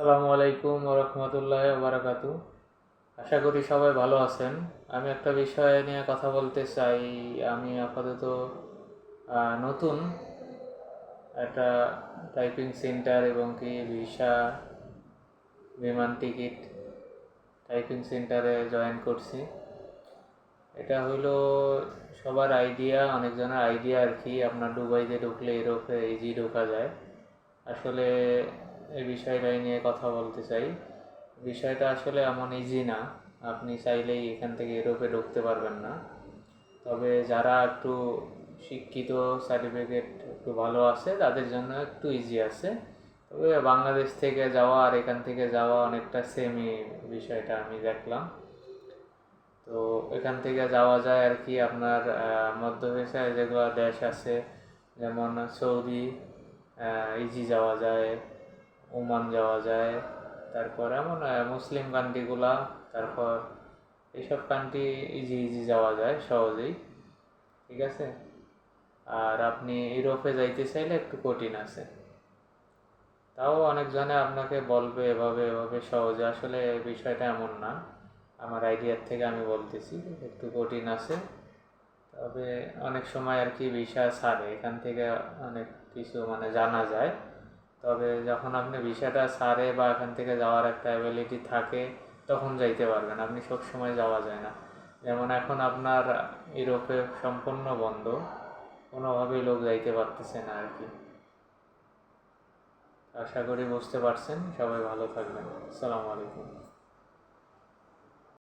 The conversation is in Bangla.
আসসালামু আলাইকুম রহমতুল্লাহ বারাকাতু আশা করি সবাই ভালো আছেন। আমি একটা বিষয় নিয়ে কথা বলতে চাই। আমি আপাতত নতুন একটা টাইপিং সেন্টার এবং কি ভিসা বিমান টিকিট টাইপিং সেন্টারে জয়েন করছি। এটা হইল সবার আইডিয়া অনেকজনের আইডিয়া আর কি। আপনার দুবাইতে ঢুকলে ইউরোপে ইজি ঢোকা যায়। আসলে এই বিষয়টা নিয়ে কথা বলতে চাই। বিষয়টা আসলে এমন ইজি না। আপনি চাইলেই এখান থেকে ইউরোপে ঢুকতে পারবেন না। তবে যারা একটু শিক্ষিত সার্টিফিকেট একটু ভালো আছে, তাদের জন্য একটু ইজি আছে। তবে বাংলাদেশ থেকে যাওয়া আর এখান থেকে যাওয়া অনেকটা সেমই বিষয়টা আমি দেখলাম। তো এখান থেকে যাওয়া যায় আর কি আপনার মধ্য এশিয়ায় যেগুলো দেশ আছে, যেমন সৌদি ইজি যাওয়া যায়। ওমান যাওয়া যায়, তারপর এমন মুসলিম কান্ট্রিগুলা তারপর এইসব কান্ট্রি ইজি ইজি যাওয়া যায়, সহজেই। ঠিক আছে? আর আপনি ইউরোপে যাইতে চাইলে একটু কঠিন আছে। তাও অনেকজনে আপনাকে বলবে এভাবে এভাবে সহজে। আসলে বিষয়টা এমন না। আমার আইডিয়ার থেকে আমি বলতেছি, একটু কঠিন আছে। তবে অনেক সময় আর কি ভিসা ছাড়ে, এখান থেকে অনেক কিছু মানে জানা যায়। তবে যখন আপনি ভিসাটা সারে বা এখান থেকে যাওয়ার একটা অ্যাবিলিটি থাকে, তখন যাইতে পারবেন। আপনি সব সময় যাওয়া যায় না। যেমন এখন আপনার ইউরোপে সম্পূর্ণ বন্ধ, কোনোভাবেই লোক যাইতে পারতেছে না আর কি। আশা করি বুঝতে পারছেন। সবাই ভালো থাকবেন। আসসালামু আলাইকুম।